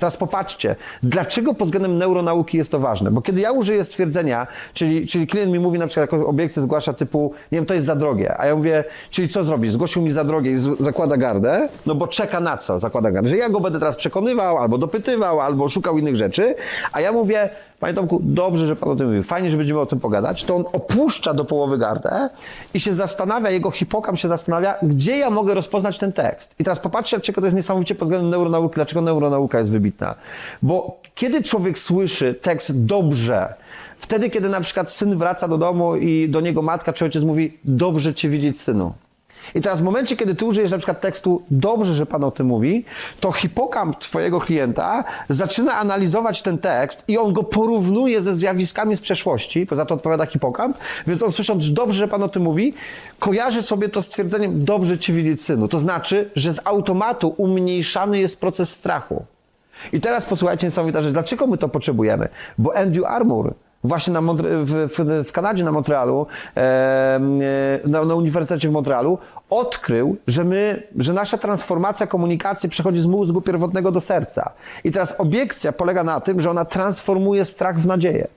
Teraz popatrzcie, dlaczego pod względem neuronauki jest to ważne? Bo kiedy ja użyję stwierdzenia, czyli, czyli klient mi mówi na przykład jakąś obiekcję zgłasza typu, nie wiem, to jest za drogie, a ja mówię, czyli co zrobić? Zgłosił mi za drogie i zakłada gardę, no bo czeka na co zakłada gardę? Że ja go będę teraz przekonywał, albo dopytywał, albo szukał innych rzeczy, a ja mówię, Panie Tomku, dobrze, że Pan o tym mówił, fajnie, że będziemy o tym pogadać, to on opuszcza do połowy gardę i się zastanawia, jego hipokam się zastanawia, gdzie ja mogę rozpoznać ten tekst. I teraz popatrzcie, dlaczego to jest niesamowicie pod względem neuronauki, dlaczego neuronauka jest wybitna. Bo kiedy człowiek słyszy tekst dobrze, wtedy, kiedy na przykład syn wraca do domu i do niego matka czy ojciec mówi, dobrze Cię widzieć, synu. I teraz w momencie, kiedy ty użyjesz na przykład tekstu dobrze, że pan o tym mówi, to hipokamp twojego klienta zaczyna analizować ten tekst i on go porównuje ze zjawiskami z przeszłości, bo za to odpowiada hipokamp, więc on słysząc dobrze, że pan o tym mówi, kojarzy sobie to stwierdzeniem dobrze cię widzieć synu. To znaczy, że z automatu umniejszany jest proces strachu. I teraz posłuchajcie niesamowita rzecz. Dlaczego my to potrzebujemy? Bo Andrew Armour właśnie na Montre- w, w, Kanadzie, na Montrealu, e, na, na Uniwersytecie w Montrealu, odkrył, że my, że nasza transformacja komunikacji przechodzi z mózgu pierwotnego do serca. I teraz obiekcja polega na tym, że ona transformuje strach w nadzieję.